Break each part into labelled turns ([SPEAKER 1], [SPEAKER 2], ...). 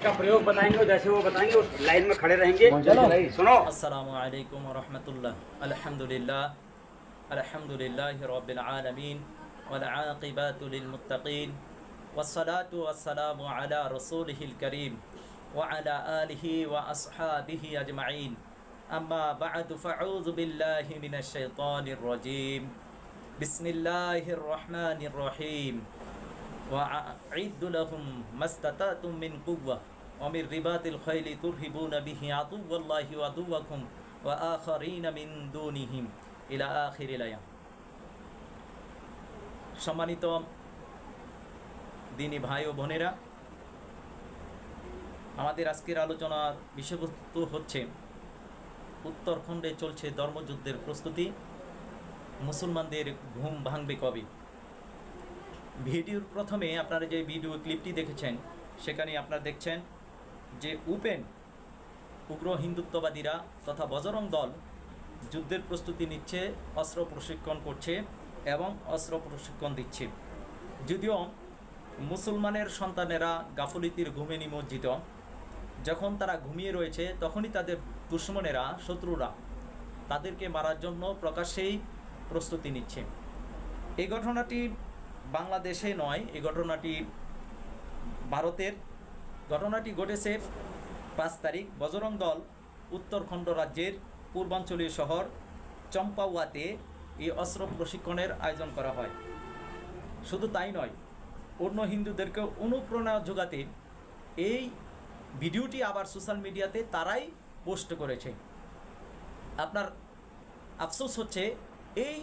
[SPEAKER 1] इसका प्रयोग बताएंगे जैसे वो बताएंगे उस लाइन में खड़े रहेंगे सुनो
[SPEAKER 2] असलकम वरहमल अलहमदिल्ला अलहमदिल्ला रबालमीन वलाक़िबातमतकीन वसलात वसलाम अला रसूल करीम वला वसहाबी अजमाइन अम्मा बाद फ़ाउज़बिल्लाशैतरजीम बसमिल्लाम وأعد لهم ما استطعتم من قوة অমির রিবাতিল খৈলি তুরহিবুন বিহি আতুবল্লাহি আতুবাকুম ওয়া আখরিন মিন দুনিহিম, ইলা আখির ইলায়া সম্মানিত দিনী ভাই ও বোনেরা, আমাদের আজকের আলোচনার বিষয়বস্তু হচ্ছে, উত্তরখণ্ডে চলছে ধর্মযুদ্ধের প্রস্তুতি, মুসলমানদের ঘুম ভাঙবে কবে? ভিডিওর প্রথমে আপনারা যে ভিডিও ক্লিপটি দেখেছেন, সেখানে আপনারা দেখছেন যে উপেন উগ্র হিন্দুত্ববাদীরা তথা বজরং দল যুদ্ধের প্রস্তুতি নিচ্ছে, অস্ত্র প্রশিক্ষণ করছে এবং অস্ত্র প্রশিক্ষণ দিচ্ছে। যদিও মুসলমানের সন্তানেরা গাফলিতির ঘুমে নিমজ্জিত। যখন তারা ঘুমিয়ে রয়েছে, তখনই তাদের দুশ্মনেরা, শত্রুরা তাদেরকে মারার জন্য প্রকাশ্যেই প্রস্তুতি নিচ্ছে। এই ঘটনাটি বাংলাদেশে নয়, এই ঘটনাটি ভারতের ঘটনাটি ঘটেছে পাঁচ তারিখ বজরং দল উত্তরখণ্ড রাজ্যের পূর্বাঞ্চলীয় শহর চম্পাওয়াতে এই অস্ত্র প্রশিক্ষণের আয়োজন করা হয়। শুধু তাই নয়, অন্য হিন্দুদেরকে অনুপ্রেরণা যোগাতে এই ভিডিওটি আবার সোশ্যাল মিডিয়াতে তারাই পোস্ট করেছে। আপনার আফসোস হচ্ছে, এই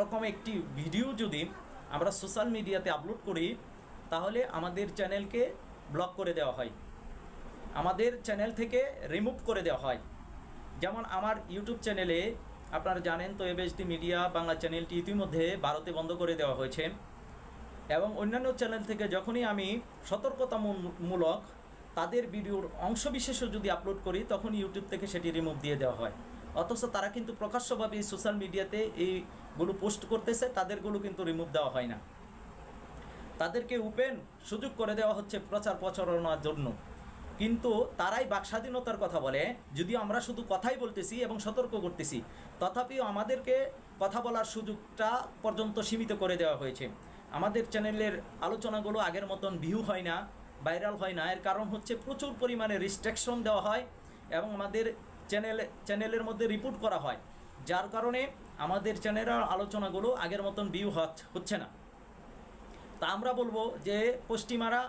[SPEAKER 2] রকম একটি ভিডিও যদি আমরা সোশ্যাল মিডিয়াতে আপলোড করি, তাহলে আমাদের চ্যানেলকে ব্লক করে দেওয়া হয়। আমাদের চ্যানেল থেকে রিমুভ করে দেওয়া হয়। যেমন আমার ইউটিউব চ্যানেলে আপনারা জানেন তো এবিএসডি মিডিয়া বাংলা চ্যানেলটি ইতিমধ্যে ভারতে বন্ধ করে দেওয়া হয়েছে। এবং অন্যান্য চ্যানেল থেকে যখনই আমি সতর্কতামূলক তাদের ভিডিওর অংশবিশেষও যদি আপলোড করি, তখন ইউটিউব থেকে সেটি রিমুভ দিয়ে দেওয়া হয়। অথচ তারা কিন্তু প্রকাশ্যভাবে সোশ্যাল মিডিয়াতে এইগুলো পোস্ট করতেছে, তাদেরগুলো কিন্তু রিমুভ দেওয়া হয় না। তাদেরকে উপেন সুযোগ করে দেওয়া হচ্ছে প্রচার প্রচারণার জন্য। কিন্তু তারাই বাকস্বাধীনতার কথা বলে, যদিও আমরা শুধু কথাই বলতেছি এবং সতর্ক করতেছি, তথাপিও আমাদেরকে কথা বলার সুযোগটা পর্যন্ত সীমিত করে দেওয়া হয়েছে। আমাদের চ্যানেলের আলোচনাগুলো আগের মতন ভিউ হয় না, ভাইরাল হয় না, এর কারণ হচ্ছে প্রচুর পরিমাণে রিস্ট্রিকশন দেওয়া হয় এবং আমাদের চ্যানেল, চ্যানেলের মধ্যে রিপোর্ট করা হয়, যার কারণে আমাদের চ্যানেলের আলোচনাগুলো আগের মতন ভিউ হচ্ছে না। তা আমরা বলব যে পশ্চিমারা,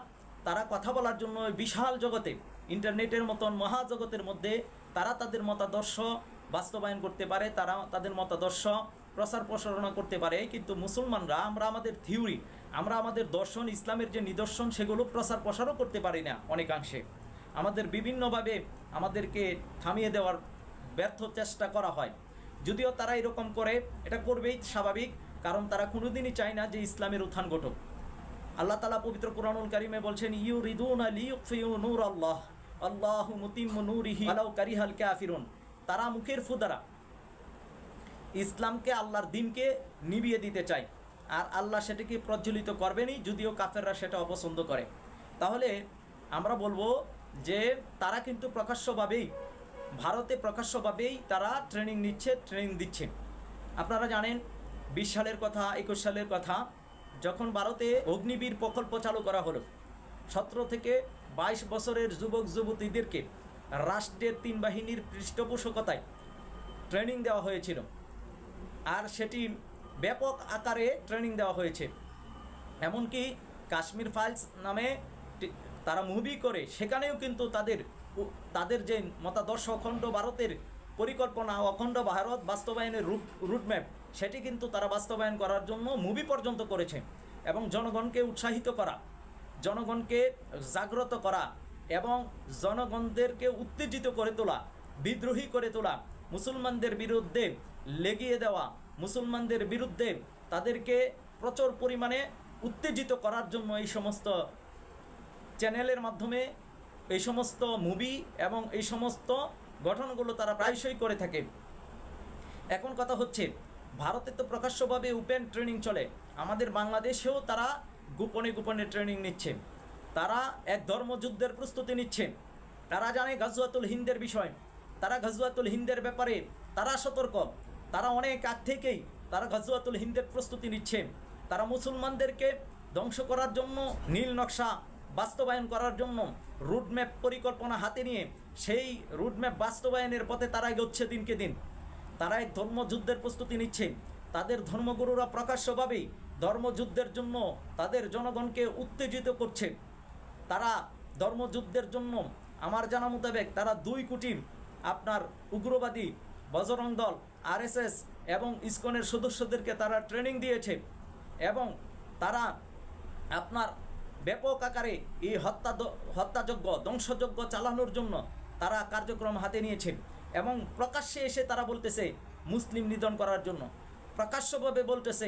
[SPEAKER 2] তারা কথা বলার জন্য বিশাল জগতে, ইন্টারনেটের মতন মহাজগতের মধ্যে তারা তাদের মতাদর্শ বাস্তবায়ন করতে পারে, তারা তাদের মতাদর্শ প্রচার প্রসারণা করতে পারে। কিন্তু মুসলমানরা, আমরা আমাদের থিওরি, আমরা আমাদের দর্শন, ইসলামের যে নিদর্শন, সেগুলো প্রচার প্রসারও করতে পারি না অনেকাংশে। আমাদের বিভিন্নভাবে আমাদেরকে থামিয়ে দেওয়ার ব্যর্থ চেষ্টা করা হয়। যদিও তারা এরকম করে, এটা করবেই স্বাভাবিক, কারণ তারা কোনোদিনই চায় না যে ইসলামের উত্থান ঘটুক। আল্লাহ তালা পবিত্র কোরআনুল কারিমে বলছেন ইউ রিদুন নূর আল্লাহ আল্লাহ মুতিম নূরিহি আলাউ কারিহাল কাফিরুন। তারা মুখের ফুদারা। ইসলামকে আল্লাহর দিনকে নিবিয়ে দিতে চায়, আর আল্লাহ সেটাকে প্রজ্বলিত করবেনই যদিও কাফেররা সেটা অপছন্দ করে। তাহলে আমরা বলব যে, তারা কিন্তু প্রকাশ্যভাবেই, ভারতে প্রকাশ্যভাবেই তারা ট্রেনিং নিচ্ছে, ট্রেনিং দিচ্ছে। আপনারা জানেন, বিশ সালের কথা, একুশ সালের কথা যখন ভারতে অগ্নিবীর প্রকল্প চালু করা হলো, সতেরো থেকে বাইশ বছরের যুবক যুবতীদেরকে রাষ্ট্রের তিন বাহিনীর পৃষ্ঠপোষকতায় ট্রেনিং দেওয়া হয়েছিল। আর সেটি ব্যাপক আকারে ট্রেনিং দেওয়া হয়েছে। এমনকি কাশ্মীর ফাইলস নামে তারা মুভি করে, সেখানেও কিন্তু তাদের তাদের যে মতাদর্শ অখণ্ড ভারতের পরিকল্পনা অখণ্ড ভারত বাস্তবায়নের রুট রুটম্যাপ সেটি কিন্তু তারা বাস্তবায়ন করার জন্য মুভি পর্যন্ত করেছে এবং জনগণকে উৎসাহিত করা, জনগণকে জাগ্রত করা এবং জনগণদেরকে উত্তেজিত করে তোলা, বিদ্রোহী করে তোলা, মুসলমানদের বিরুদ্ধে লেগিয়ে দেওয়া, মুসলমানদের বিরুদ্ধে তাদেরকে প্রচুর পরিমাণে উত্তেজিত করার জন্য এই সমস্ত চ্যানেলের মাধ্যমে, এই সমস্ত মুভি এবং এই সমস্ত গঠনগুলো তারা প্রায়শই করে থাকে। এখন কথা হচ্ছে, ভারতে তো প্রকাশ্যভাবে ওপেন ট্রেনিং চলে। আমাদের বাংলাদেশেও তারা গোপনে গোপনে ট্রেনিং নিচ্ছে। তারা এক ধর্মযুদ্ধের প্রস্তুতি নিচ্ছে। তারা জানে গাজুয়াতুল হিন্দের বিষয়। তারা গাজওয়াতুল হিন্দের ব্যাপারে তারা সতর্ক। তারা অনেক আগ থেকেই তারা গাজওয়াতুল হিন্দের প্রস্তুতি নিচ্ছে। তারা মুসলমানদেরকে ধ্বংস করার জন্য নীল নকশা বাস্তবায়ন করার জন্য রুটম্যাপ পরিকল্পনা হাতে নিয়ে সেই রুটম্যাপ বাস্তবায়নের পথে তারা এগোচ্ছে দিনকে দিন। তারাই ধর্মযুদ্ধের প্রস্তুতি নিচ্ছে। তাদের ধর্মগুরুরা প্রকাশ্যভাবেই ধর্মযুদ্ধের জন্য তাদের জনগণকে উত্তেজিত করছে। তারা ধর্মযুদ্ধের জন্য, আমার জানা মোতাবেক তারা দুই কোটি আপনার উগ্রবাদী, বজরং দল, আরএসএস এবং ইসকনের সদস্যদেরকে তারা ট্রেনিং দিয়েছে এবং তারা আপনার ব্যাপক আকারে এই হত্যা হত্যাযজ্ঞ, ধ্বংসযজ্ঞ চালানোর জন্য তারা কার্যক্রম হাতে নিয়েছেন এবং প্রকাশ্যে এসে তারা বলতেছে, মুসলিম নিধন করার জন্য। প্রকাশ্যভাবে বলতেছে,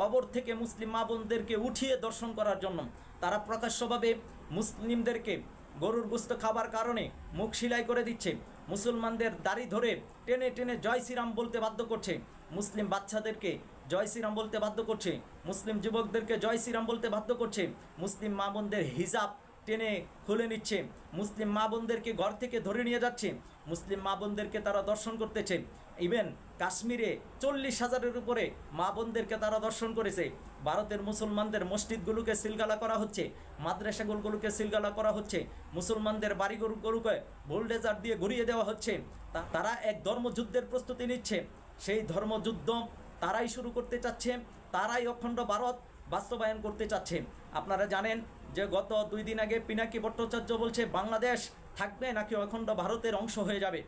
[SPEAKER 2] কবর থেকে মুসলিম মা বোনদেরকে উঠিয়ে দর্শন করার জন্য। তারা প্রকাশ্যভাবে মুসলিমদেরকে গরুর গোস্ত খাবার কারণে মুখ সিলাই করে দিচ্ছে। মুসলমানদের দাড়ি ধরে টেনে টেনে জয় শ্রীরাম বলতে বাধ্য করছে। মুসলিম বাচ্চাদেরকে জয় শ্রীরাম বলতে বাধ্য করছে। মুসলিম যুবকদেরকে জয় শ্রীরাম বলতে বাধ্য করছে। মুসলিম মা বোনদের হিজাব টেনে খুলে নিচ্ছে। মুসলিম মা বোনদেরকে ঘর থেকে ধরে নিয়ে যাচ্ছে। মুসলিম মা বোনদেরকে তারা দর্শন করতেছে। ইভেন কাশ্মীরে চল্লিশ হাজারের উপরে মা বোনদেরকে তারা দর্শন করেছে। ভারতের মুসলমানদের মসজিদগুলোকে সিলগালা করা হচ্ছে। মাদ্রাসাগুলোকে সিলগালা করা হচ্ছে। মুসলমানদের বাড়িগুলোকে বোল্ডেজার দিয়ে ঘুরিয়ে দেওয়া হচ্ছে। তারা এক ধর্মযুদ্ধের প্রস্তুতি নিচ্ছে। সেই ধর্মযুদ্ধ তারাই শুরু করতে চাচ্ছে, তারাই অখণ্ড ভারত বাস্তবায়ন করতে চাচ্ছে। আপনারা জানেন যে গত দুই দিন আগে পিনাকি ভট্টাচার্য বলছে, বাংলাদেশ থাকবে নাকি অখণ্ড ভারতের অংশ হয়ে যাবে?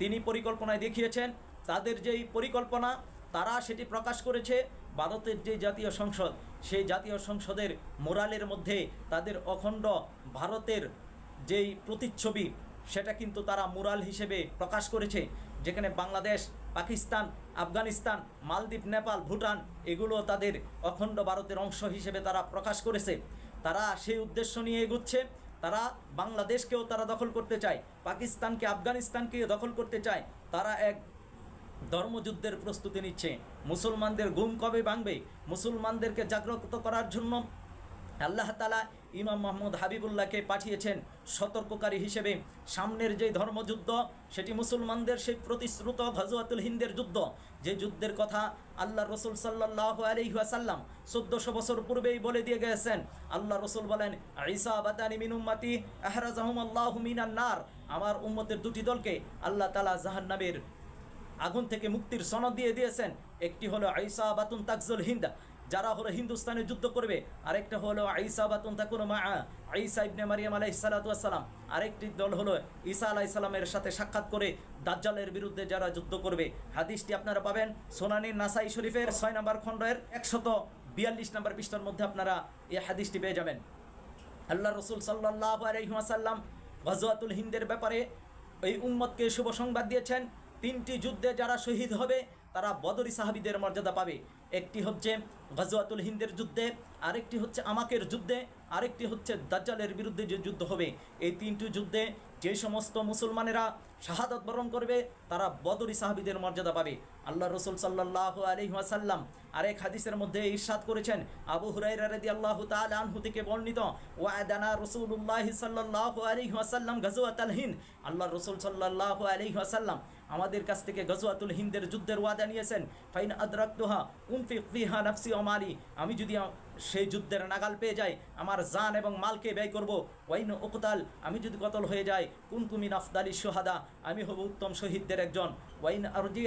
[SPEAKER 2] তিনি পরিকল্পনায় দেখিয়েছেন, তাদের যেই পরিকল্পনা, তারা সেটি প্রকাশ করেছে ভারতের যে জাতীয় সংসদ, সেই জাতীয় সংসদের মোরালের মধ্যে তাদের অখণ্ড ভারতের যেই প্রতিচ্ছবি, সেটা কিন্তু তারা মুরাল হিসেবে প্রকাশ করেছে, যেখানে বাংলাদেশ পাকিস্তান, আফগানিস্তান, মালদ্বীপ, নেপাল, ভুটান, এগুলো তাদের অখণ্ড ভারতের অংশ হিসেবে তারা প্রকাশ করেছে। তারা সেই উদ্দেশ্য নিয়ে এগুচ্ছে। তারা বাংলাদেশকেও তারা দখল করতে চায়, পাকিস্তানকে আফগানিস্তানকে দখল করতে চায়। তারা এক ধর্মযুদ্ধের প্রস্তুতি নিচ্ছে। মুসলমানদের গুম কবে ভাঙবে? মুসলমানদেরকে জাগ্রত করার জন্য আল্লাহ তালা ইমাম মোহাম্মদ হাবিবুল্লাহকে পাঠিয়েছেন সতর্ককারী হিসেবে। সামনের যে ধর্মযুদ্ধ, সেটি মুসলমানদের সেই প্রতিশ্রুত ঘজওয়াতুল হিন্দের যুদ্ধ। যে যুদ্ধের কথা আল্লাহ রসুল সাল্লাহ আলহিহাসাল্লাম চোদ্দশো বছর পূর্বেই বলে দিয়ে গেছেন। আল্লাহ রসুল বলেন আইসা বাতানি মিনুম্মাতি আহরাজাহুম আল্লাহ মিনান নার। আমার উম্মতের দুটি দলকে আল্লাহ তালা জাহান্নাবের আগুন থেকে মুক্তির সনদ দিয়ে দিয়েছেন। একটি হলো আইসা বাতুন তাকজুল হিন্দ যারা হলো হিন্দুস্তানে যুদ্ধ করবে, আরেকটা হলো আইসা বাতুন তাকুন মা আইসা ইবনে মারিয়াম আলাই সালাতাম আরেকটি দল হলো ঈসা আলাহ সালামের সাথে সাক্ষাৎ করে দাজ্জালের বিরুদ্ধে যারা যুদ্ধ করবে। হাদিসটি আপনারা পাবেন সোনানি নাসাই শরীফের ছয় নম্বর খণ্ডের একশত বিয়াল্লিশ নম্বর পৃষ্ঠার মধ্যে আপনারা এই হাদিসটি পেয়ে যাবেন। আল্লাহ রসুল সাল্লাহ আলহিমাসাল্লাম গজওয়াতুল হিন্দের ব্যাপারে এই উম্মতকে শুভ সংবাদ দিয়েছেন। তিনটি যুদ্ধে যারা শহীদ হবে তারা বদরি সাহাবিদের মর্যাদা পাবে। একটি হচ্ছে গজওয়াতুল হিন্দের যুদ্ধে আরেকটি হচ্ছে আমাকের যুদ্ধে। আরেকটি হচ্ছে দাজ্জালের বিরুদ্ধে যে যুদ্ধ হবে, এই তিনটি যুদ্ধে যে সমস্ত মুসলমানেরা শাহাদত বরণ করবে, তারা বদরি সাহাবিদের মর্যাদা পাবে। আল্লাহ রসুল সাল্লাহ আলহিহাসাল্লাম আরেক হাদিসের মধ্যে ইরশাদ করেছেন, আবু হুরাইরা রাদি আল্লাহ আনহু থেকে বর্ণিত, ওয়াদানা রসুল্লাহ সাল্লাহ আলহিহাসাল্লাম গজওয়াত হিন্দ। আল্লাহ রসুল সাল্লাহ আলহিহাসাল্লাম আমাদের কাছ থেকে গজওয়াতুল হিন্দের যুদ্ধের ওয়াদা নিয়েছেন, ফাইন আদরাক্তোহা উনফিক ফিহা নাফসি অমারি আমি যদি সেই যুদ্ধের নাগাল পেয়ে যাই আমার জান এবং মালকে ব্যয় করব। ওয়াইন ওকতাল আমি যদি কতল হয়ে যাই কুন তুমি নাফদালি সোহাদা আমি হব উত্তম শহীদদের একজন। ওয়াইন আরজি,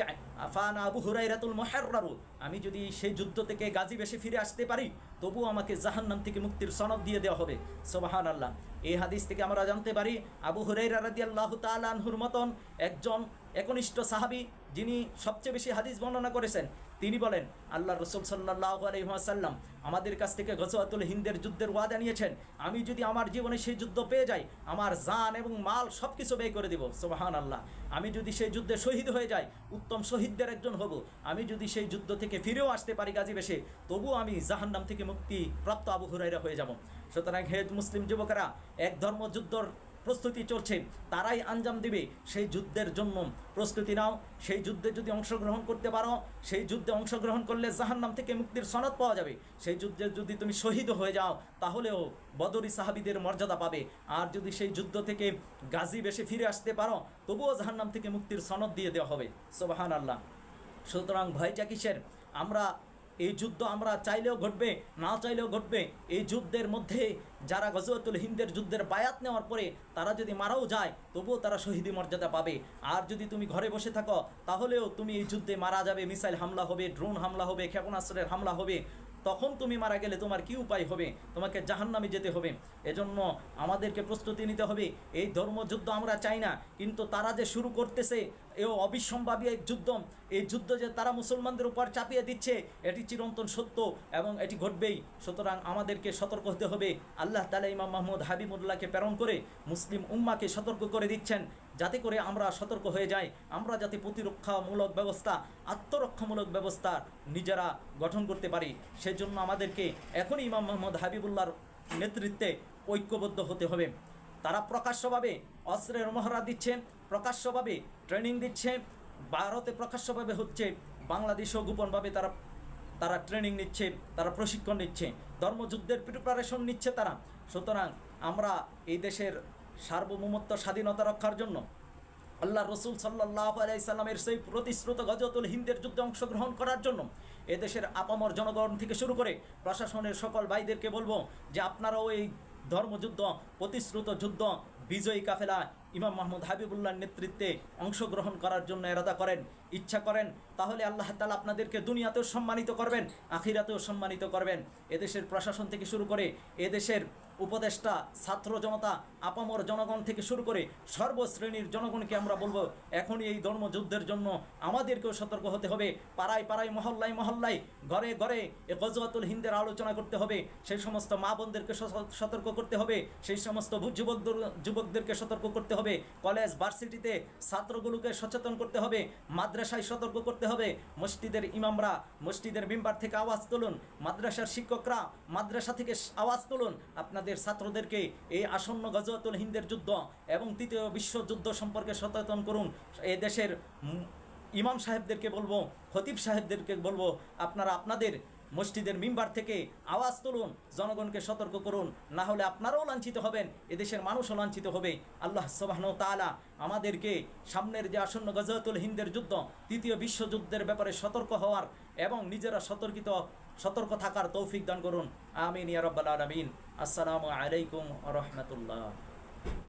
[SPEAKER 2] আফান আবু হুরাইরাতুল মহাররারু, আমি যদি সেই যুদ্ধ থেকে গাজী বেশি ফিরে আসতে পারি তবু আমাকে জাহান্নাম থেকে মুক্তির সনদ দিয়ে দেওয়া হবে। সোবাহান আল্লাহ এই হাদিস থেকে আমরা জানতে পারি, আবু হুরাইরা রাদি আল্লাহ তালহুর মতন একজন একনিষ্ঠ সাহাবি, যিনি সবচেয়ে বেশি হাদিস বর্ণনা করেছেন। তিনি বলেন, আল্লাহ রসুল সাল্লাহ আলহিহাসাল্লাম আমাদের কাছ থেকে গজওয়াতুল হিন্দের যুদ্ধের ওয়াদা নিয়েছেন। আমি যদি আমার জীবনে সেই যুদ্ধ পেয়ে যাই, আমার জান এবং মাল সব কিছু ব্যয় করে দেব। সোবাহান আল্লাহ আমি যদি সেই যুদ্ধে শহীদ হয়ে যাই, উত্তম শহীদদের একজন হব। আমি যদি সেই যুদ্ধ থেকে ফিরেও আসতে পারি গাজী বেশে তবুও আমি জাহান্নাম থেকে মুক্তি প্রাপ্ত আবু হুরাইরা হয়ে যাব। সুতরাং হেদ মুসলিম যুবকেরা, এক ধর্মযুদ্ধর প্রস্তুতি চলছে, তারাই আঞ্জাম দিবে সেই যুদ্ধের জন্য। প্রস্তুতি নাও, সেই যুদ্ধে যদি অংশগ্রহণ করতে পারো, সেই যুদ্ধে অংশগ্রহণ করলে জাহান্নাম থেকে মুক্তির সনদ পাওয়া যাবে। সেই যুদ্ধে যদি তুমি শহীদ হয়ে যাও, তাহলেও বদরি সাহাবিদের মর্যাদা পাবে। আর যদি সেই যুদ্ধ থেকে গাজী বেশে ফিরে আসতে পারো, তবুও জাহান্নাম থেকে মুক্তির সনদ দিয়ে দেওয়া হবে। সোবাহান আল্লাহ সুতরাং ভয়টা কিসের? আমরা এই যুদ্ধ আমরা চাইলেও ঘটবে, না চাইলেও ঘটবে। এই যুদ্ধের মধ্যে যারা গজওয়াতুল হিন্দের যুদ্ধের বায়াত নেওয়ার পরে তারা যদি মারাও যায়, তবুও তারা শহীদি মর্যাদা পাবে। আর যদি তুমি ঘরে বসে থাকো, তাহলেও তুমি এই যুদ্ধে মারা যাবে, মিসাইল হামলা হবে, ড্রোন হামলা হবে, ক্ষেপণাস্ত্রের হামলা হবে। তখন তুমি মারা গেলে তোমার কি উপায় হবে? তোমাকে জাহান্নামে যেতে হবে। এজন্য আমাদেরকে প্রস্তুতি নিতে হবে। এই ধর্মযুদ্ধ আমরা চাই না, কিন্তু তারা যে শুরু করতেছে, এ অবিসম্ভাবী এক যুদ্ধ, এই যুদ্ধ যে তারা মুসলমানদের উপর চাপিয়ে দিচ্ছে, এটি চিরন্তন সত্য এবং এটি ঘটবেই। সুতরাং আমাদেরকে সতর্ক হতে হবে। আল্লাহ তালা ইমাম মাহমুদ হাবিবুল্লাহকে প্রেরণ করে মুসলিম উম্মাকে সতর্ক করে দিচ্ছেন। যাতে করে আমরা সতর্ক হয়ে যাই, আমরা যাতে প্রতিরক্ষামূলক ব্যবস্থা, আত্মরক্ষামূলক ব্যবস্থা নিজেরা গঠন করতে পারি। সেজন্য আমাদেরকে এখনই ইমাম মোহাম্মদ হাবিবুল্লাহর নেতৃত্বে ঐক্যবদ্ধ হতে হবে। তারা প্রকাশ্যভাবে অস্ত্রের মহড়া দিচ্ছে, প্রকাশ্যভাবে ট্রেনিং দিচ্ছে, ভারতে প্রকাশ্যভাবে হচ্ছে, বাংলাদেশেও গোপনভাবে তারা তারা ট্রেনিং নিচ্ছে, তারা প্রশিক্ষণ নিচ্ছে, ধর্মযুদ্ধের প্রিপারেশন নিচ্ছে তারা। সুতরাং আমরা এই দেশের সার্বভৌমত্ব, স্বাধীনতা রক্ষার জন্য আল্লাহ রসুল সাল্লাহ আলাইসাল্লামের সেই প্রতিশ্রুত গজতুল হিন্দের যুদ্ধে অংশগ্রহণ করার জন্য এদেশের আপামর জনগণ থেকে শুরু করে প্রশাসনের সকল ভাইদেরকে বলব যে আপনারাও এই ধর্মযুদ্ধ, প্রতিশ্রুত যুদ্ধ, বিজয়ী কাফেলা ইমাম মাহমুদ হাবিবুল্লাহর নেতৃত্বে অংশগ্রহণ করার জন্য এরাদা করেন, ইচ্ছা করেন, তাহলে আল্লাহ তালা আপনাদেরকে দুনিয়াতেও সম্মানিত করবেন, আখিরাতেও সম্মানিত করবেন। এদেশের প্রশাসন থেকে শুরু করে এদেশের উপদেষ্টা, ছাত্র জনতা, আপামর জনগণ থেকে শুরু করে সর্বশ্রেণীর জনগণকে আমরা বলব, এখনই এই ধর্মযুদ্ধের জন্য আমাদেরকেও সতর্ক হতে হবে। পাড়ায় পাড়ায়, মহল্লায় মহল্লায়, ঘরে ঘরে এ গজওয়াতুল হিন্দের আলোচনা করতে হবে। সেই সমস্ত মা বোনদেরকে সতর্ক করতে হবে। সেই সমস্ত যুবকদের, যুবকদেরকে সতর্ক করতে হবে। কলেজ, ভার্সিটিতে ছাত্রগুলোকে সচেতন করতে হবে। মাদ্রাসায় সতর্ক করতে হবে। মসজিদের ইমামরা, মসজিদের মেম্বার থেকে আওয়াজ তুলুন। মাদ্রাসার শিক্ষকরা মাদ্রাসা থেকে আওয়াজ তুলুন। আপনাদের ছাত্রদেরকে এই আসন্ন গজওয়াতুল হিন্দের যুদ্ধ এবং তৃতীয় বিশ্বযুদ্ধ সম্পর্কে সচেতন করুন। এ দেশের ইমাম সাহেবদেরকে বলব, খতিব সাহেবদেরকে বলব, আপনারা আপনাদের মসজিদের মিম্বার থেকে আওয়াজ তুলুন, জনগণকে সতর্ক করুন, না হলে আপনারাও লাঞ্ছিত হবেন, এদেশের মানুষও লাঞ্ছিত হবে। আল্লাহ সবাহন তালা আমাদেরকে সামনের যে আসন্ন গজরাতুল হিন্দের যুদ্ধ, তৃতীয় বিশ্বযুদ্ধের ব্যাপারে সতর্ক হওয়ার এবং নিজেরা সতর্কিত, সতর্ক থাকার তৌফিক দান করুন। আমিন ইয়ারব্বাল আলমিন। আসসালামু আলাইকুম রহমতুল্লাহ।